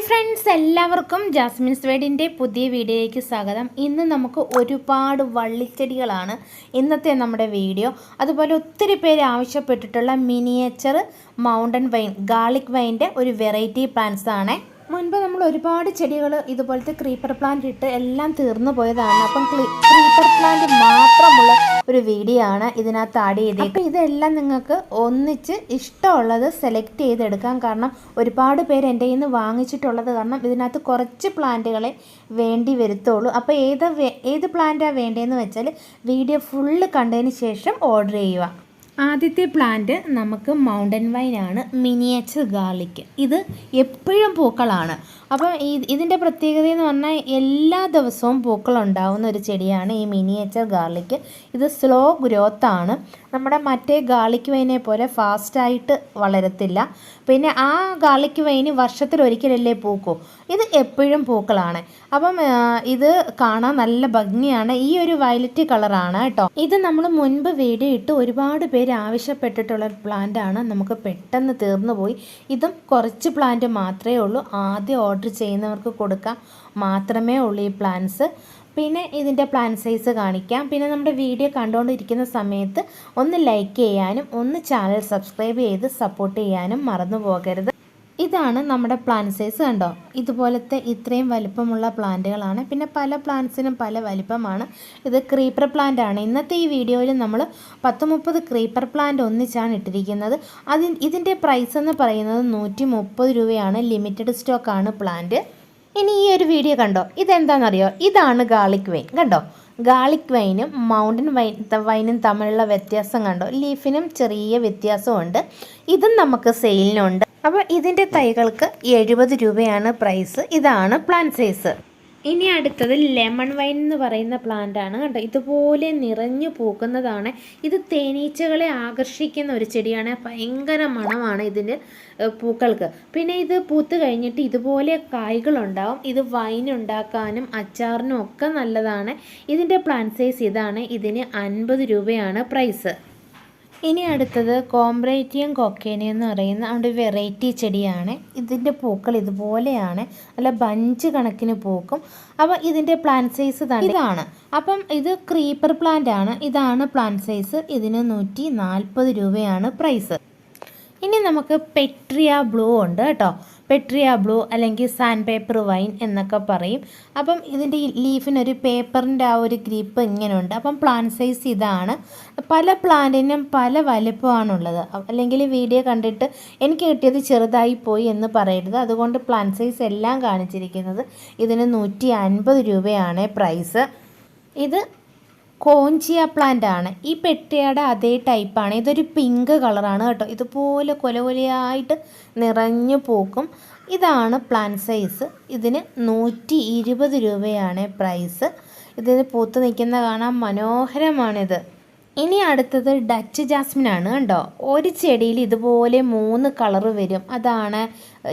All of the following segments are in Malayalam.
ഹായ് ഫ്രണ്ട്സ് എല്ലാവർക്കും ജാസ്മിൻസ് വേഡിന്റെ പുതിയ വീഡിയോയിലേക്ക് സ്വാഗതം. ഇന്ന് നമുക്ക് ഒരുപാട് വള്ളിച്ചെടികളാണ് ഇന്നത്തെ നമ്മുടെ വീഡിയോ. അതുപോലെ ഒത്തിരി പേര് ആവശ്യപ്പെട്ടിട്ടുള്ള മിനിയേച്ചർ മൗണ്ടൻ വൈൻ ഗാർലിക് വൈന്റെ ഒരു വെറൈറ്റി പ്ലാന്റ്സ് ആണ്. മുൻപ് നമ്മൾ ഒരുപാട് ചെടികൾ ഇതുപോലത്തെ ക്രീപ്പർ പ്ലാന്റ് ഇട്ട് എല്ലാം തീർന്നു പോയതാണ്. അപ്പം ക്രീപ്പർ പ്ലാന്റ് മാത്രമുള്ള ഒരു വീഡിയോ ആണ് ഇതിനകത്ത് ആഡ് അപ്പോൾ ഇതെല്ലാം നിങ്ങൾക്ക് ഒന്നിച്ച് ഇഷ്ടമുള്ളത് സെലക്ട് ചെയ്തെടുക്കാം. കാരണം ഒരുപാട് പേര് എന്റെ കയ്യിൽ നിന്ന് വാങ്ങിച്ചിട്ടുള്ളത് കാരണം ഇതിനകത്ത് കുറച്ച് പ്ലാന്റുകളെ വേണ്ടി വരുത്തുള്ളൂ. അപ്പോൾ ഏത് ഏത് പ്ലാന്റാണ് വേണ്ടതെന്ന് വെച്ചാൽ വീഡിയോ ഫുള്ള് കണ്ടതിന് ശേഷം ഓർഡർ ചെയ്യുക. ആദ്യത്തെ പ്ലാന്റ് നമുക്ക് മൗണ്ടൻ വൈൻ ആണ് മിനിയേച്ചർ ഗാർലിക്. ഇത് എപ്പോഴും പൂക്കളാണ്. അപ്പം ഇതിന്റെ പ്രത്യേകത എന്ന് പറഞ്ഞാൽ എല്ലാ ദിവസവും പൂക്കളുണ്ടാവുന്ന ഒരു ചെടിയാണ് ഈ മിനിയേച്ചർ ഗാർലിക്. ഇത് സ്ലോ ഗ്രോത്താണ് നമ്മുടെ മറ്റേ ഗാർലിക് വൈനെ പോലെ ഫാസ്റ്റായിട്ട് വളരത്തില്ല. പിന്നെ ആ ഗാർലിക് വർഷത്തിൽ ഒരിക്കലല്ലേ പൂക്കൂ? ഇത് എപ്പോഴും പൂക്കളാണ്. അപ്പം ഇത് കാണാൻ നല്ല ഭംഗിയാണ്. ഈ ഒരു വയലറ്റ് കളറാണ് കേട്ടോ. ഇത് നമ്മൾ മുൻപ് വീഡിയോ ഇട്ട് ഒരുപാട് പേര് ആവശ്യപ്പെട്ടിട്ടുള്ള പ്ലാന്റ് ആണ്. നമുക്ക് പെട്ടെന്ന് തീർന്നു പോയി. ഇതും കുറച്ച് പ്ലാന്റ് മാത്രമേ ഉള്ളൂ. ആദ്യം ഓർഡർ ചെയ്യുന്നവർക്ക് കൊടുക്കാം. മാത്രമേ ഉള്ളൂ ഈ പ്ലാന്റ്സ് പിന്നെ ഇതിന്റെ പ്ലാൻ സൈസ് കാണിക്കാം. പിന്നെ നമ്മുടെ വീഡിയോ കണ്ടുകൊണ്ടിരിക്കുന്ന സമയത്ത് ഒന്ന് ലൈക്ക് ചെയ്യാനും ഒന്ന് ചാനൽ സബ്സ്ക്രൈബ് ചെയ്ത് സപ്പോർട്ട് ചെയ്യാനും മറന്നു പോകരുത്. ഇതാണ് നമ്മുടെ പ്ലാൻ സൈസ് കണ്ടോ? ഇതുപോലത്തെ ഇത്രയും വലിപ്പമുള്ള പ്ലാന്റുകളാണ് പിന്നെ പല പ്ലാന്റ്സിനും പല വലിപ്പമാണ്. ഇത് ക്രീപ്പർ പ്ലാന്റ് ആണ്. ഇന്നത്തെ ഈ വീഡിയോയിൽ നമ്മൾ പത്ത് മുപ്പത് ക്രീപ്പർ പ്ലാന്റ് ഒന്നിച്ചാണ് ഇട്ടിരിക്കുന്നത്. അതിന് ഇതിന്റെ പ്രൈസ് എന്ന് പറയുന്നത് നൂറ്റി രൂപയാണ്. ലിമിറ്റഡ് സ്റ്റോക്കാണ് പ്ലാന്റ് ഇനി ഈ ഒരു വീഡിയോ കണ്ടോ? ഇതെന്താണെന്നറിയോ ഇതാണ് ഗാർലിക് വൈൻ കണ്ടോ? ഗാർലിക് വൈനും മൗണ്ടൻ വൈൻ വൈനും തമ്മിലുള്ള വ്യത്യാസം കണ്ടോ? ലീഫിനും ചെറിയ വ്യത്യാസമുണ്ട്. ഇതും നമുക്ക് സെയിലിനുണ്ട് അപ്പോൾ ഇതിന്റെ തൈകൾക്ക് എഴുപത് രൂപയാണ് പ്രൈസ് ഇതാണ് പ്ലാൻ സൈസ് ഇനി അടുത്തത് ലെമൺ വൈൻ എന്ന് പറയുന്ന പ്ലാന്റ് ആണ് കണ്ടോ ഇതുപോലെ നിറഞ്ഞു പൂക്കുന്നതാണ്. ഇത് തേനീച്ചകളെ ആകർഷിക്കുന്ന ഒരു ചെടിയാണ്. ഭയങ്കര മണമാണ് ഇതിന്റെ പൂക്കൾക്ക്. പിന്നെ ഇത് പൂത്ത് കഴിഞ്ഞിട്ട് ഇതുപോലെ കായ്കളുണ്ടാവും ഇത് വൈൻ ഉണ്ടാക്കാനും അച്ചാറിനും ഒക്കെ നല്ലതാണ്. ഇതിന്റെ പ്ലാന്റ് സൈസ് ഇതാണ്. ഇതിന് അൻപത് രൂപയാണ് പ്രൈസ് ഇനി അടുത്തത് കോംബ്രേറ്റിയം കൊക്കേനി എന്ന് പറയുന്ന ഒരു വെറൈറ്റി ചെടിയാണ്. ഇതിന്റെ പൂക്കൾ ഇതുപോലെയാണ്. നല്ല ബഞ്ച് കണക്കിന് പൂക്കും. അപ്പോൾ ഇതിന്റെ പ്ലാന്റ് സൈസ് ഇതാണ്. അപ്പം ഇത് ക്രീപ്പർ പ്ലാന്റ് ആണ്. ഇതാണ് പ്ലാന്റ് സൈസ് ഇതിന് നൂറ്റി നാൽപ്പത് രൂപയാണ് പ്രൈസ് ഇനി നമുക്ക് പെട്രിയ ബ്ലൂ ഉണ്ട് കേട്ടോ. പെട്രിയ ബ്ലൂ അല്ലെങ്കിൽ സാൻഡ് പേപ്പർ വൈൻ എന്നൊക്കെ പറയും. അപ്പം ഇതിന്റെ ലീഫിനൊരു പേപ്പറിന്റെ ആ ഒരു ഗ്രിപ്പ് ഇങ്ങനെയുണ്ട് അപ്പം പ്ലാന്റ് സൈസ് ഇതാണ്. പല പ്ലാന്റിനും പല വലിപ്പമാണുള്ളത്. അല്ലെങ്കിൽ വീഡിയോ കണ്ടിട്ട് എനിക്ക് കിട്ടിയത് ചെറുതായി പോയി എന്ന് പറയരുത്. അതുകൊണ്ട് പ്ലാന്റ് സൈസ് എല്ലാം കാണിച്ചിരിക്കുന്നത് ഇതിന് നൂറ്റി അൻപത് രൂപയാണ് പ്രൈസ് ഇത് കോഞ്ചിയ പ്ലാന്റ് ആണ്. ഈ പെട്ടിയുടെ അതേ ടൈപ്പാണ് ഇതൊരു പിങ്ക് കളറാണ് കേട്ടോ. ഇതുപോലെ കൊല കൊലയായിട്ട് നിറഞ്ഞു പൂക്കും. ഇതാണ് പ്ലാൻ സൈസ് ഇതിന് നൂറ്റി ഇരുപത് രൂപയാണ് പ്രൈസ് ഇതിന് പൂത്ത് നിൽക്കുന്ന കാണാൻ മനോഹരമാണിത്. ഇനി അടുത്തത് ഡച്ച് ജാസ്മിൻ ആണ് കണ്ടോ? ഒരു ചെടിയിൽ ഇതുപോലെ മൂന്ന് കളറ് വരും. അതാണ്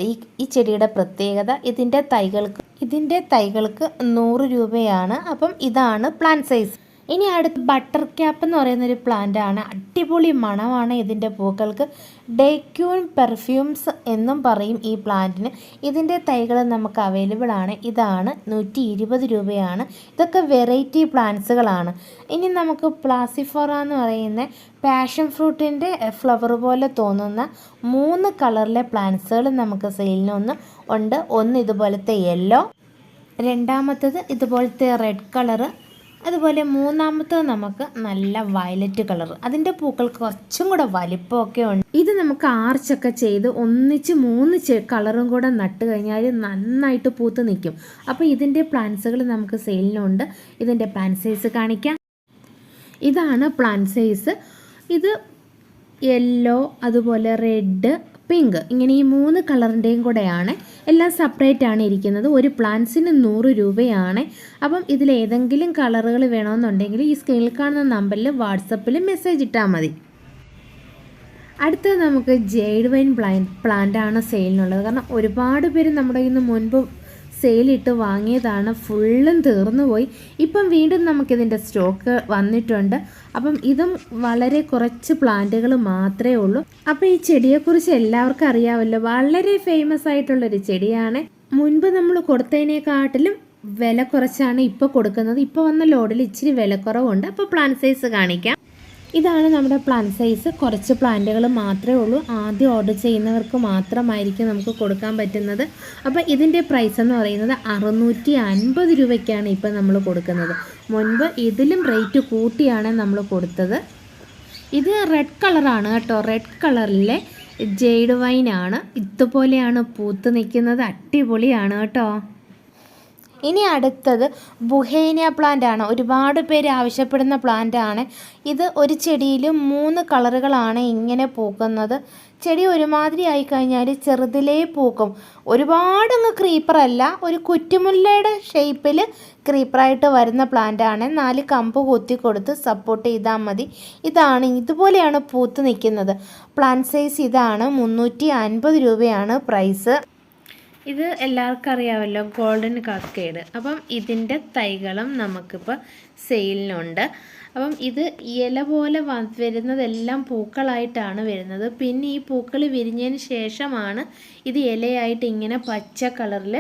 ഈ ഈ ചെടിയുടെ പ്രത്യേകത. ഇതിന്റെ തൈകൾക്ക് ഇതിന്റെ തൈകൾക്ക് നൂറ് രൂപയാണ്. അപ്പം ഇതാണ് പ്ലാൻ സൈസ് ഇനി അടുത്ത് ബട്ടർ ക്യാപ്പ് എന്ന് പറയുന്ന ഒരു പ്ലാന്റ് ആണ്. അടിപൊളി മണമാണ് ഇതിന്റെ പൂക്കൾക്ക്. ഡേക്യൂൺ പെർഫ്യൂംസ് എന്നും പറയും ഈ പ്ലാന്റിന് ഇതിന്റെ തൈകൾ നമുക്ക് അവൈലബിൾ ആണ്. ഇതാണ് നൂറ്റി ഇരുപത് രൂപയാണ്. ഇതൊക്കെ വെറൈറ്റി പ്ലാന്റ്സുകളാണ് ഇനി നമുക്ക് പ്ലാസിഫോറ എന്ന് പറയുന്ന പാഷൻ ഫ്രൂട്ടിന്റെ ഫ്ലവർ പോലെ തോന്നുന്ന മൂന്ന് കളറിലെ പ്ലാന്റ്സുകൾ നമുക്ക് സെയിലിനൊന്ന് ഉണ്ട്. ഒന്ന് ഇതുപോലത്തെ യെല്ലോ രണ്ടാമത്തത് ഇതുപോലത്തെ റെഡ് കളറ് അതുപോലെ മൂന്നാമത്തത് നമുക്ക് നല്ല വയലറ്റ് കളർ അതിന്റെ പൂക്കൾക്ക് കുറച്ചും കൂടെ വലിപ്പമൊക്കെ ഉണ്ട്. ഇത് നമുക്ക് ആർച്ചൊക്കെ ചെയ്ത് ഒന്നിച്ച് മൂന്ന് കളറും കൂടെ നട്ട് കഴിഞ്ഞാൽ നന്നായിട്ട് പൂത്ത് നിൽക്കും. അപ്പോൾ ഇതിന്റെ പ്ലാന്റ്സുകൾ നമുക്ക് സെയിലിനുണ്ട്. ഇതിന്റെ പ്ലാന്റ് സൈസ് കാണിക്കാം. ഇതാണ് പ്ലാന്റ് സൈസ്. ഇത് യെല്ലോ അതുപോലെ റെഡ് പിങ്ക്. ഇങ്ങനെ ഈ മൂന്ന് കളറിന്റെയും കൂടെയാണ് എല്ലാം സെപ്പറേറ്റ് ആണ് ഇരിക്കുന്നത്. ഒരു പ്ലാന്റ്സിന് നൂറ് രൂപയാണ്. അപ്പം ഇതിൽ ഏതെങ്കിലും കളറുകൾ വേണമെന്നുണ്ടെങ്കിൽ ഈ സ്ക്രീനിൽ കാണുന്ന നമ്പറിൽ വാട്സപ്പിൽ മെസ്സേജ് ഇട്ടാൽ മതി. അടുത്തത് നമുക്ക് ജെയ്ഡ് വൈൻ പ്ലാൻ പ്ലാന്റ് ആണ് സെയിലിനുള്ളത് കാരണം ഒരുപാട് പേര് നമ്മുടെ ഇന്ന് മുൻപ് സെയിലിട്ട് വാങ്ങിയതാണ്. ഫുള്ളും തീർന്നു പോയി ഇപ്പം വീണ്ടും നമുക്കിതിന്റെ സ്റ്റോക്ക് വന്നിട്ടുണ്ട്. അപ്പം ഇതും വളരെ കുറച്ച് പ്ലാന്റുകൾ മാത്രമേ ഉള്ളൂ. അപ്പം ഈ ചെടിയെക്കുറിച്ച് എല്ലാവർക്കും അറിയാമല്ലോ. വളരെ ഫേമസ് ആയിട്ടുള്ളൊരു ചെടിയാണ്. മുൻപ് നമ്മൾ കൊടുത്തതിനേക്കാട്ടിലും വില കുറച്ചാണ് ഇപ്പോൾ കൊടുക്കുന്നത്. ഇപ്പോൾ വന്ന ലോഡിൽ ഇച്ചിരി വില കുറവുണ്ട്. അപ്പോൾ പ്ലാൻ സൈസ് കാണിക്കാം. ഇതാണ് നമ്മുടെ പ്ലാൻ സൈസ് കുറച്ച് പ്ലാന്റുകൾ മാത്രമേ ഉള്ളൂ. ആദ്യം ഓർഡർ ചെയ്യുന്നവർക്ക് മാത്രമായിരിക്കും നമുക്ക് കൊടുക്കാൻ പറ്റുന്നത്. അപ്പോൾ ഇതിന്റെ പ്രൈസ് എന്ന് പറയുന്നത് അറുന്നൂറ്റി അൻപത് രൂപയ്ക്കാണ് ഇപ്പോൾ നമ്മൾ കൊടുക്കുന്നത്. മുൻപ് ഇതിലും റേറ്റ് കൂട്ടിയാണ് നമ്മൾ കൊടുത്തത്. ഇത് റെഡ് കളറാണ് കേട്ടോ. റെഡ് കളറിലെ ജെയ്ഡ് വൈനാണ് ഇതുപോലെയാണ് പൂത്ത് നിൽക്കുന്നത്. അടിപൊളിയാണ് കേട്ടോ. ഇനി അടുത്തത് ബുഹേനിയ പ്ലാന്റ് ആണ്. ഒരുപാട് പേര് ആവശ്യപ്പെടുന്ന പ്ലാന്റ് ആണ്. ഇത് ഒരു ചെടിയിൽ മൂന്ന് കളറുകളാണ് ഇങ്ങനെ പൂക്കുന്നത് ചെടി ഒരുമാതിരി ആയി കഴിഞ്ഞാൽ ചെറുതിലേ പൂക്കും. ഒരുപാട് അങ്ങ് ക്രീപ്പറല്ല ഒരു കുറ്റുമുല്ലയുടെ ഷേപ്പിൽ ക്രീപ്പറായിട്ട് വരുന്ന പ്ലാന്റ് ആണ്. നാല് കമ്പ് കൊത്തി കൊടുത്ത് സപ്പോർട്ട് ചെയ്താൽ മതി. ഇതാണ് ഇതുപോലെയാണ് പൂത്ത് നിൽക്കുന്നത്. പ്ലാന്റ് സൈസ് ഇതാണ് മുന്നൂറ്റി രൂപയാണ് പ്രൈസ് ഇത് എല്ലാവർക്കും അറിയാമല്ലോ ഗോൾഡൻ കാസ്കേഡ് അപ്പം ഇതിന്റെ തൈകളും നമുക്കിപ്പോൾ സെയിലിനുണ്ട് അപ്പം ഇത് ഇല പോലെ വരുന്നതെല്ലാം പൂക്കളായിട്ടാണ് വരുന്നത്. പിന്നെ ഈ പൂക്കൾ വിരിഞ്ഞതിന് ശേഷമാണ് ഇത് ഇലയായിട്ട് ഇങ്ങനെ പച്ച കളറിൽ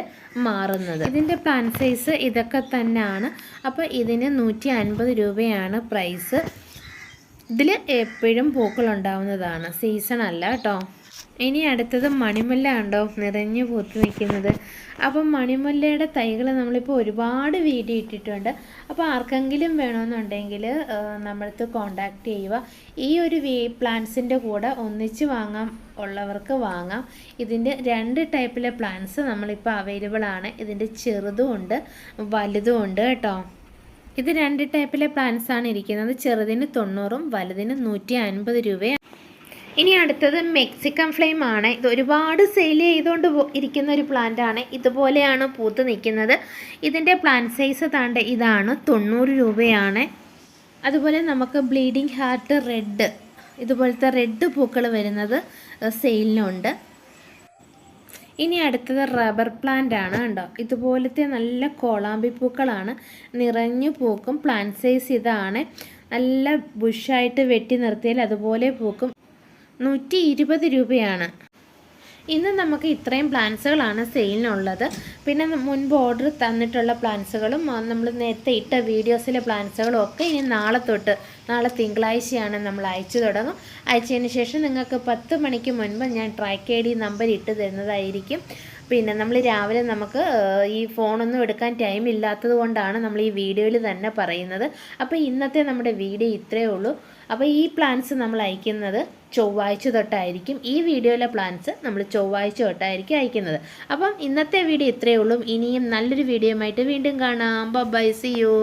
മാറുന്നത്. ഇതിന്റെ പ്ലാൻ സൈസ് ഇതൊക്കെ തന്നെയാണ്. അപ്പോൾ ഇതിന് നൂറ്റി അൻപത് രൂപയാണ് പ്രൈസ് ഇതിൽ എപ്പോഴും പൂക്കളുണ്ടാവുന്നതാണ് സീസൺ അല്ല കേട്ടോ. ഇനി അടുത്തത് മണിമുല്ല ഉണ്ടോ നിറഞ്ഞു പൂത്ത് നിൽക്കുന്നത്. അപ്പം മണിമുല്ലയുടെ തൈകൾ നമ്മളിപ്പോൾ ഒരുപാട് വീഡിയോ ഇട്ടിട്ടുണ്ട്. അപ്പോൾ ആർക്കെങ്കിലും വേണമെന്നുണ്ടെങ്കിൽ നമ്മൾക്ക് കോണ്ടാക്ട് ചെയ്യുക. ഈ ഒരു വീ പ്ലാന്റ്സിന്റെ കൂടെ ഒന്നിച്ച് വാങ്ങാം ഉള്ളവർക്ക് വാങ്ങാം. ഇതിന്റെ രണ്ട് ടൈപ്പിലെ പ്ലാന്റ്സ് നമ്മളിപ്പോൾ അവൈലബിൾ ആണ്. ഇതിന്റെ ചെറുതും ഉണ്ട് വലുതും ഉണ്ട് കേട്ടോ. ഇത് രണ്ട് ടൈപ്പിലെ പ്ലാന്റ്സ് ആണ് ഇരിക്കുന്നത്. ചെറുതിന് തൊണ്ണൂറും വലുതിന് നൂറ്റി അൻപത് രൂപയാണ്. ഇനി അടുത്തത് മെക്സിക്കൻ ഫ്ലെയിം ആണ്. ഇത് ഒരുപാട് സെയിൽ ചെയ്തുകൊണ്ട് ഇരിക്കുന്ന ഒരു പ്ലാന്റ് ആണ്. ഇതുപോലെയാണ് പൂത്ത് നിൽക്കുന്നത് ഇതിന്റെ പ്ലാന്റ് സൈസ് താണ്ട് ഇതാണ്. തൊണ്ണൂറ് രൂപയാണ്. അതുപോലെ നമുക്ക് ബ്ലീഡിംഗ് ഹാർട്ട് റെഡ് ഇതുപോലത്തെ റെഡ് പൂക്കൾ വരുന്നത് സെയിലിനുണ്ട് ഇനി അടുത്തത് റബ്ബർ പ്ലാന്റ് ആണ് കണ്ടോ ഇതുപോലത്തെ നല്ല കോളാമ്പി പൂക്കളാണ്. നിറഞ്ഞു പൂക്കും പ്ലാന്റ് സൈസ് ഇതാണ്. നല്ല ബുഷായിട്ട് വെട്ടി നിർത്തിയാൽ അതുപോലെ പൂക്കും. നൂറ്റി ഇരുപത് രൂപയാണ്. ഇന്ന് നമുക്ക് ഇത്രയും പ്ലാൻസുകളാണ് സെയിലിനുള്ളത്. പിന്നെ മുൻപ് ഓർഡർ തന്നിട്ടുള്ള പ്ലാൻസുകളും നമ്മൾ നേരത്തെ ഇട്ട വീഡിയോസിലെ പ്ലാൻസുകളും ഒക്കെ ഇനി നാളെ തൊട്ട് നാളെ തിങ്കളാഴ്ചയാണ് നമ്മൾ അയച്ചു തുടങ്ങും. അയച്ചതിന് ശേഷം നിങ്ങൾക്ക് പത്ത് മണിക്ക് മുൻപ് ഞാൻ ട്രാക്ക് ഐ ഡി നമ്പർ ഇട്ട് തരുന്നതായിരിക്കും. പിന്നെ നമ്മൾ രാവിലെ നമുക്ക് ഈ ഫോണൊന്നും എടുക്കാൻ ടൈം ഇല്ലാത്തത് കൊണ്ടാണ് നമ്മൾ ഈ വീഡിയോയിൽ തന്നെ പറയുന്നത്. അപ്പോൾ ഇന്നത്തെ നമ്മുടെ വീഡിയോ ഇത്രയേ ഉള്ളൂ. അപ്പോൾ ഈ പ്ലാൻസ് നമ്മൾ അയക്കുന്നത് ചൊവ്വാഴ്ച തൊട്ടായിരിക്കും. ഈ വീഡിയോയിലെ പ്ലാൻസ് നമ്മൾ ചൊവ്വാഴ്ച തൊട്ടായിരിക്കും അയക്കുന്നത്. അപ്പം ഇന്നത്തെ വീഡിയോ ഇത്രയേ ഉള്ളൂ. ഇനിയും നല്ലൊരു വീഡിയോയുമായിട്ട് വീണ്ടും കാണാം. By C U